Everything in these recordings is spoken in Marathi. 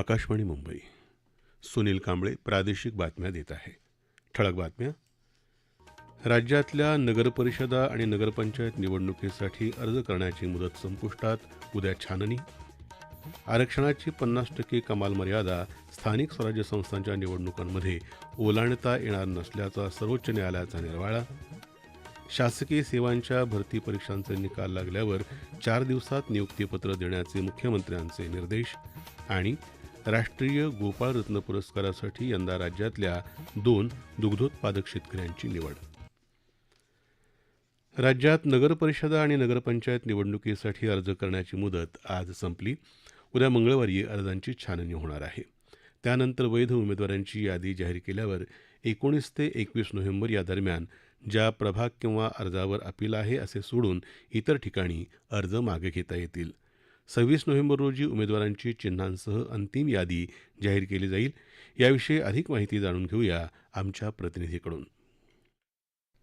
आकाशवाणी मुंबई. सुनील कांबळे प्रादेशिक बातम्या देत आहे. ठळक बातम्या. राज्यातल्या नगरपरिषदा आणि नगरपंचायत निवडणुकीसाठी अर्ज करण्याची मुदत संपुष्टात उद्या छाननी. आरक्षणाची पन्नास टक्के कमाल मर्यादा स्थानिक स्वराज्य संस्थांच्या निवडणुकांमध्ये ओलांडता येणार नसल्याचा सर्वोच्च न्यायालयाचा निर्वाळा. शासकीय सेवांच्या भरती परीक्षांचे निकाल लागल्यावर चार दिवसात नियुक्तीपत्र देण्याचे मुख्यमंत्र्यांचे निर्देश आणि राष्ट्रीय गोपाळ रत्न पुरस्कारासाठी यंदा राज्यातल्या दोन दुग्धोत्पादक शेतकऱ्यांची निवड. राज्यात नगरपरिषदा आणि नगरपंचायत निवडणुकीसाठी अर्ज करण्याची मुदत आज संपली. उद्या मंगळवारी अर्जांची छाननी होणार आहे. त्यानंतर वैध उमेदवारांची यादी जाहीर केल्यावर एकोणीस ते एकवीस नोव्हेंबर या दरम्यान ज्या प्रभाग किंवा अर्जावर अपील आहे असे सोडून इतर ठिकाणी अर्ज मागे घेता येतील. सव्वीस नोव्हेंबर रोजी उमेदवारांची चिन्हांसह अंतिम यादी जाहीर केली जाईल. याविषयी अधिक माहिती जाणून घेऊया आमच्या प्रतिनिधीकडून.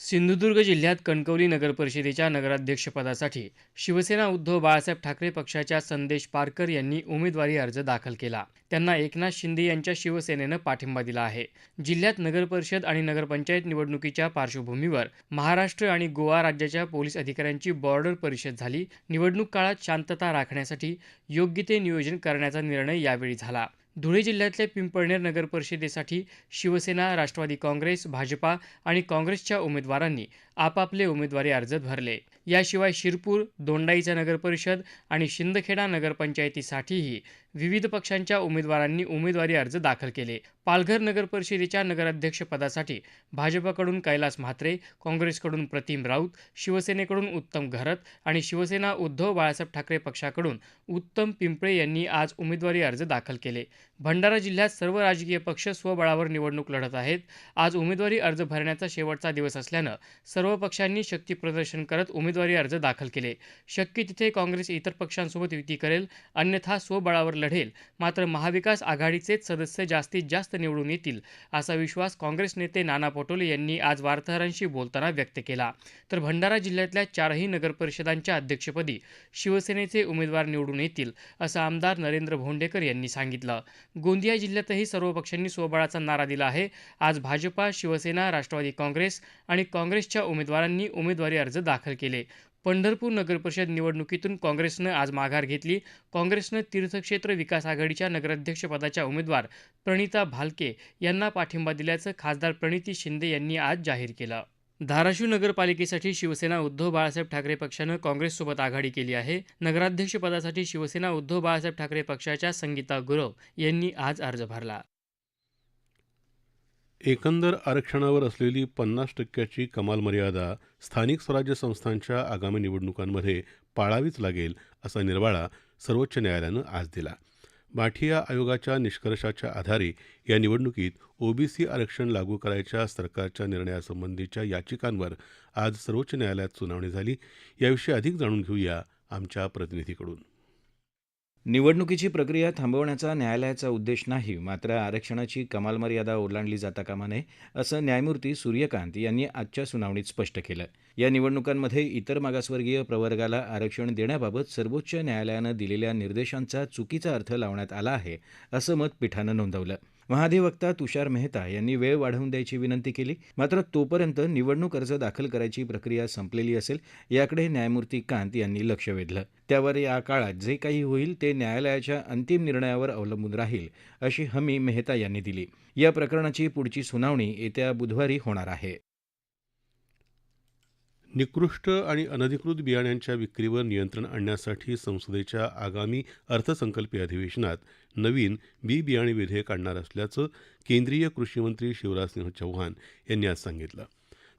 सिंधुदुर्ग जिल्ह्यात कणकवली नगरपरिषदेच्या नगराध्यक्षपदासाठी शिवसेना उद्धव बाळासाहेब ठाकरे पक्षाच्या संदेश पारकर यांनी उमेदवारी अर्ज दाखल केला. त्यांना एकनाथ शिंदे यांच्या शिवसेनेनं पाठिंबा दिला आहे. जिल्ह्यात नगरपरिषद आणि नगरपंचायत निवडणुकीच्या पार्श्वभूमीवर महाराष्ट्र आणि गोवा राज्याच्या पोलीस अधिकाऱ्यांची बॉर्डर परिषद झाली. निवडणूक काळात शांतता राखण्यासाठी योग्य ते नियोजन करण्याचा निर्णय यावेळी झाला. धुळे जिल्ह्यातल्या पिंपळनेर नगर परिषदेसाठी शिवसेना राष्ट्रवादी काँग्रेस भाजपा आणि काँग्रेसच्या उमेदवारांनी आपापले उमेदवारी अर्ज भरले. याशिवाय शिरपूर दोंडाईचा नगरपरिषद आणि शिंदखेडा नगरपंचायतीसाठीही विविध पक्षांच्या उमेदवारांनी उमेदवारी अर्ज दाखल केले. पालघर नगरपरिषदेच्या नगराध्यक्षपदासाठी भाजपकडून कैलास म्हात्रे काँग्रेसकडून प्रतिम राऊत शिवसेनेकडून उत्तम घरत आणि शिवसेना उद्धव बाळासाहेब ठाकरे पक्षाकडून उत्तम पिंपळे यांनी आज उमेदवारी अर्ज दाखल केले. भंडारा जिल्ह्यात सर्व राजकीय पक्ष स्वबळावर निवडणूक लढत आहेत. आज उमेदवारी अर्ज भरण्याचा शेवटचा दिवस असल्यानं सर्व पक्षांनी शक्तीप्रदर्शन करत उमेदवारी अर्ज दाखल केले. शक्य तिथे काँग्रेस इतर पक्षांसोबत युती करेल अन्यथा स्वबळावर लढेल. मात्र महाविकास आघाडीचेच सदस्य जास्तीत जास्त निवडून येतील असा विश्वास काँग्रेस नेते नाना पटोले यांनी आज वार्ताहरांशी बोलताना व्यक्त केला. तर भंडारा जिल्ह्यातल्या चारही नगरपरिषदांच्या अध्यक्षपदी शिवसेनेचे उमेदवार निवडून येतील असं आमदार नरेंद्र भोंडेकर यांनी सांगितलं. गोंदिया जिल्ह्यातही सर्व पक्षांनी स्वबळाचा नारा दिला आहे. आज भाजपा शिवसेना राष्ट्रवादी काँग्रेस आणि काँग्रेसच्या उमेदवारांनी उमेदवारी अर्ज दाखल केले. पंढरपूर नगरपरिषद निवडणुकीतून काँग्रेसनं आज माघार घेतली. काँग्रेसनं तीर्थक्षेत्र विकास आघाडीच्या नगराध्यक्षपदाच्या उमेदवार प्रणिता भालके यांना पाठिंबा दिल्याचं खासदार प्रणिती शिंदे यांनी आज जाहीर केलं. धाराशिव नगरपालिकेसाठी शिवसेना उद्धव बाळासाहेब ठाकरे पक्षानं काँग्रेससोबत आघाडी केली आहे. नगराध्यक्षपदासाठी शिवसेना उद्धव बाळासाहेब ठाकरे पक्षाच्या संगीता गुरव यांनी आज अर्ज भरला. एकंदर आरक्षणावर असलेली पन्नास टक्क्याची कमाल मर्यादा स्थानिक स्वराज्य संस्थांच्या आगामी निवडणुकांमध्ये पाळावीच लागेल असा निर्वाळा सर्वोच्च न्यायालयानं आज दिला. माठिया आयोगाच्या निष्कर्षाच्या आधारे या निवडणुकीत ओबीसी आरक्षण लागू करायच्या सरकारच्या निर्णयासंबंधीच्या याचिकांवर आज सर्वोच्च न्यायालयात सुनावणी झाली. याविषयी अधिक जाणून घेऊया आमच्या प्रतिनिधीकडून. निवडणुकीची प्रक्रिया थांबवण्याचा न्यायालयाचा उद्देश नाही मात्र आरक्षणाची कमाल मर्यादा ओलांडली जाता कामा नये असं न्यायमूर्ती सूर्यकांत यांनी आजच्या सुनावणीत स्पष्ट केलं. या निवडणुकांमध्ये इतर मागासवर्गीय प्रवर्गाला आरक्षण देण्याबाबत सर्वोच्च न्यायालयानं दिलेल्या निर्देशांचा चुकीचा अर्थ लावण्यात आला आहे असं मत पीठानं नोंदवलं. महाधिवक्ता तुषार मेहता यांनी वेळ वाढवून द्यायची विनंती केली. मात्र तोपर्यंत निवडणूक अर्ज दाखल करायची प्रक्रिया संपलेली असेल याकडे न्यायमूर्ती कांत यांनी लक्ष वेधलं. त्यावर या काळात जे काही होईल ते न्यायालयाच्या अंतिम निर्णयावर अवलंबून राहील अशी हमी मेहता यांनी दिली. या प्रकरणाची पुढची सुनावणी येत्या बुधवारी होणार आहे. निकृष्ट आणि अनधिकृत बियाण्यांच्या विक्रीवर नियंत्रण आणण्यासाठी संसदेच्या आगामी अर्थसंकल्पीय अधिवेशनात नवीन बी बियाणे विधेयक आणणार असल्याचं केंद्रीय कृषीमंत्री शिवराजसिंह चौहान यांनी आज सांगितलं.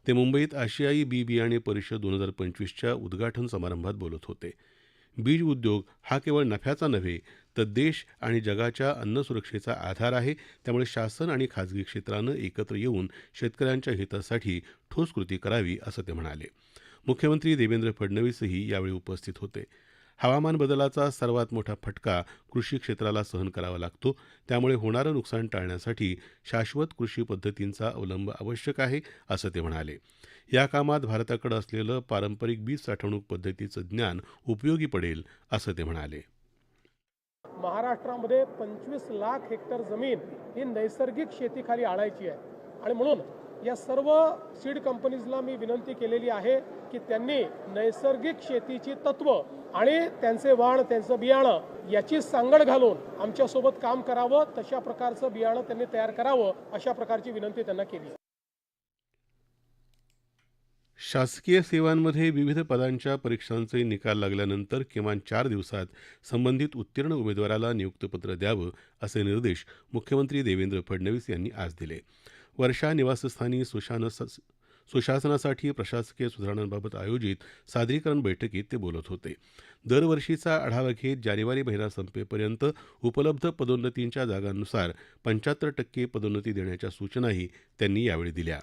ते मुंबईत आशियाई बी बियाणे परिषद दोन हजार पंचवीसच्या उद्घाटन समारंभात बोलत होते. बीज उद्योग हा केवळ नफ्याचा नव्हे तर देश आणि जगाच्या अन्न सुरक्षेचा आधार आहे. त्यामुळे शासन आणि खाजगी क्षेत्रानं एकत्र येऊन शेतकऱ्यांच्या हितासाठी ठोस कृती करावी असं ते म्हणाले. मुख्यमंत्री देवेंद्र फडणवीसही यावेळी उपस्थित होते. हवामान बदलाचा सर्वात मोठा फटका कृषी क्षेत्राला सहन करावा लागतो. त्यामुळे होणारं नुकसान टाळण्यासाठी शाश्वत कृषी पद्धतींचा अवलंब आवश्यक आहे असं ते म्हणाले. या कामात भारताकडे असलेलं पारंपरिक बीज साठवणूक पद्धतीचं ज्ञान उपयोगी पडेल असं ते म्हणाले. महाराष्ट्रामध्ये पंचवीस लाख हेक्टर जमीन ही नैसर्गिक शेतीखाली आणायची आहे. आणि म्हणून या सर्व सीड कंपनीजला मी विनंती केलेली आहे की त्यांनी नैसर्गिक शेतीची तत्व आणि त्यांचे वाण त्यांचं बियाणं याची सांगड घालून आमच्यासोबत काम करावं तशा प्रकारचं बियाणं त्यांनी तयार करावं अशा प्रकारची विनंती त्यांना केली शासकीय सेवांमध्ये विविध पदांच्या परीक्षांचे निकाल लागल्यानंतर किमान चार दिवसात संबंधित उत्तीर्ण उमेदवाराला नियुक्तपत्र द्यावं असे निर्देश मुख्यमंत्री देवेंद्र फडणवीस यांनी आज दिले. वर्षा निवासस्थानी सुशान सुशासनासाठी प्रशासकीय सुधारणांबाबत आयोजित सादरीकरण बैठकीत ते बोलत होते. दरवर्षीचा आढावा घेत जानेवारी महिना संपेपर्यंत उपलब्ध पदोन्नतींच्या जागांनुसार पंच्याहत्तर टक्के पदोन्नती देण्याच्या सूचनाही त्यांनी यावेळी दिल्या.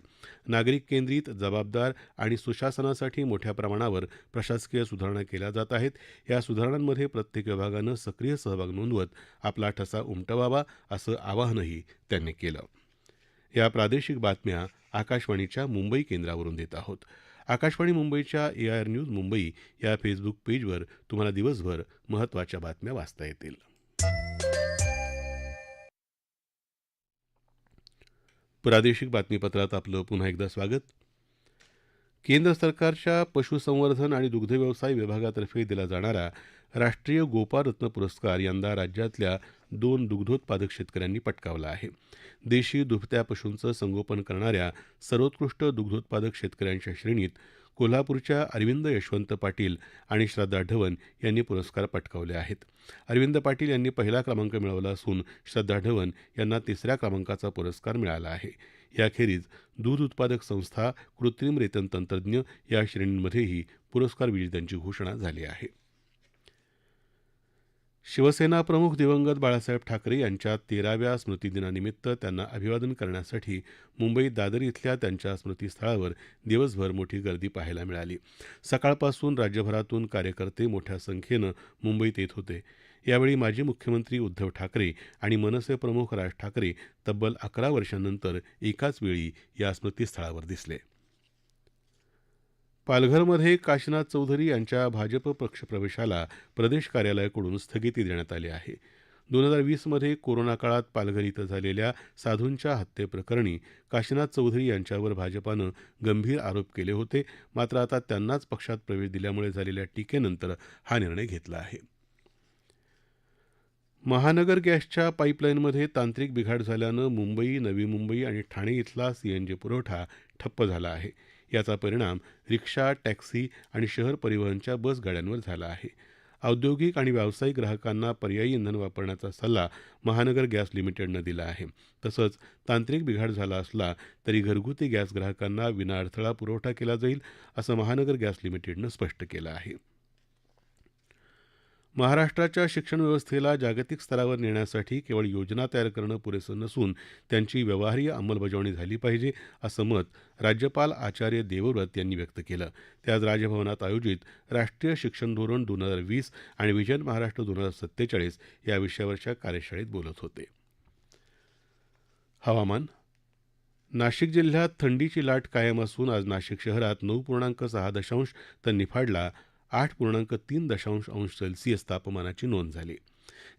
नागरिक केंद्रित जबाबदार आणि सुशासनासाठी मोठ्या प्रमाणावर प्रशासकीय सुधारणा केल्या जात आहेत. या सुधारणांमध्ये प्रत्येक विभागानं सक्रिय सहभाग नोंदवत आपला ठसा उमटवावा असं आवाहनही त्यांनी केलं. या प्रादेशिक बातम्या आकाशवाणीच्या मुंबई केंद्रावरून देत आहोत. आकाशवाणी मुंबईच्या A I R news Mumbai या फेसबुक पेजवर तुम्हाला दिवसभर महत्त्वाच्या बातम्या वाचता येतील. प्रादेशिक बातमीपत्रात आपलं पुन्हा एकदा स्वागत. केंद्र सरकारच्या पशुसंवर्धन आणि दुग्धव्यवसाय विभागातर्फे दिला जाणारा राष्ट्रीय गोपारत्न पुरस्कार यंदा राज्यातल्या दोन दुग्धोत्पादक शेतकऱ्यांनी पटकावला आहे. देशी दुभत्या पशूंचं संगोपन करणाऱ्या सर्वोत्कृष्ट दुग्धोत्पादक शेतकऱ्यांच्या श्रेणीत कोल्हापूरच्या अरविंद यशवंत पाटील आणि श्रद्धा ढवण यांनी पुरस्कार पटकावले आहेत. अरविंद पाटील यांनी पहिला क्रमांक मिळवला असून श्रद्धा ढवण यांना तिसऱ्या क्रमांकाचा पुरस्कार मिळाला आहे. याखेरीज दूध उत्पादक संस्था कृत्रिम रेतन तंत्रज्ञ या श्रेणींमध्येही पुरस्कार विजेत्यांची घोषणा झाली आहे. शिवसेना प्रमुख दिवंगत बाळासाहेब ठाकरे यांच्या तेराव्या स्मृतिदिनानिमित्त त्यांना अभिवादन करण्यासाठी मुंबईत दादर इथल्या त्यांच्या स्मृतीस्थळावर दिवसभर मोठी गर्दी पाहायला मिळाली. सकाळपासून राज्यभरातून कार्यकर्ते मोठ्या संख्येनं मुंबईत येत होते. यावेळी माजी मुख्यमंत्री उद्धव ठाकरे आणि मनसे प्रमुख राज ठाकरे तब्बल अकरा वर्षांनंतर एकाच वेळी या स्मृतीस्थळावर दिसले. पालघरमध्ये काशीनाथ चौधरी यांच्या भाजप पक्षप्रवेशाला प्रदेश कार्यालयाकडून स्थगिती देण्यात आली आहे. दोन हजार वीसमध्ये कोरोना काळात पालघर इथं झालेल्या साधूंच्या हत्येप्रकरणी काशिनाथ चौधरी यांच्यावर भाजपानं गंभीर आरोप केले होते. मात्र आता त्यांनाच पक्षात प्रवेश दिल्यामुळे झालेल्या टीकेनंतर हा निर्णय घेतला आहे. महानगर गॅसच्या पाईपलाईनमध्ये तांत्रिक बिघाड झाल्यानं मुंबई नवी मुंबई आणि ठाणे इथला सीएनजी पुरवठा ठप्प झाला आहे. याचा परिणाम रिक्षा टॅक्सी आणि शहर परिवहनच्या बस गाड्यांवर झाला आहे. औद्योगिक आणि व्यावसायिक ग्राहकांना पर्यायी इंधन वापरण्याचा सल्ला महानगर गॅस लिमिटेडनं दिला आहे. तसंच तांत्रिक बिघाड झाला असला तरी घरगुती गॅस ग्राहकांना विनाअडथळा पुरवठा केला जाईल असं महानगर गॅस लिमिटेडनं स्पष्ट केलं आहे. महाराष्ट्राच्या शिक्षण व्यवस्थेला जागतिक स्तरावर नेण्यासाठी केवळ योजना तयार करणं पुरेसं नसून त्यांची व्यवहार्य अंमलबजावणी झाली पाहिजे असं मत राज्यपाल आचार्य देवव्रत यांनी व्यक्त केलं. ते आज राजभवनात आयोजित राष्ट्रीय शिक्षण धोरण दोन हजार वीस आणि विजन महाराष्ट्र दोन हजार सत्तेचाळीस या विषयावरच्या कार्यशाळेत बोलत होते. हवामान. नाशिक जिल्ह्यात थंडीची लाट कायम असून आज नाशिक शहरात नऊ पूर्णांक सहा दशांश तर निफाडला आठ पूर्णांक तीन दशांश अंश सेल्सिअस तापमानाची नोंद झाली.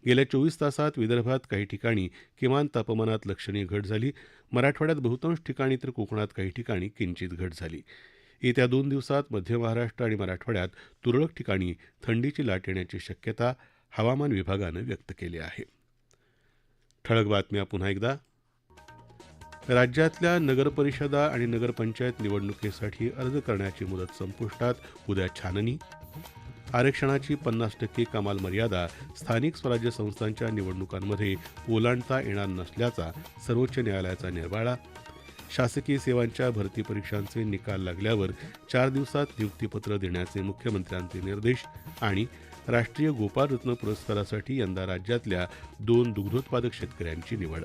गेल्या चोवीस तासात विदर्भात काही ठिकाणी किमान तापमानात लक्षणीय घट झाली. मराठवाड्यात बहुतांश ठिकाणी तर कोकणात काही ठिकाणी किंचित घट झाली. येत्या दोन दिवसात मध्य महाराष्ट्र आणि मराठवाड्यात तुरळक ठिकाणी थंडीची लाट येण्याची शक्यता हवामान विभागानं व्यक्त केली आहे. ठळक बातम्या पुन्हा एकदा. राज्यातल्या नगरपरिषदा आणि नगरपंचायत निवडणुकीसाठी अर्ज करण्याची मुदत संपुष्टात. उद्या छाननी. आरक्षणाची पन्नास टक्के कमाल मर्यादा स्थानिक स्वराज्य संस्थांच्या निवडणुकांमध्ये ओलांडता येणार नसल्याचा सर्वोच्च न्यायालयाचा निर्वाळा. शासकीय सेवांच्या भरती परीक्षांचे निकाल लागल्यावर चार दिवसात नियुक्तीपत्र देण्याचे मुख्यमंत्र्यांचे निर्देश आणि राष्ट्रीय गोपालरत्न पुरस्कारासाठी यंदा राज्यातल्या दोन दुग्धोत्पादक शेतकऱ्यांची निवड.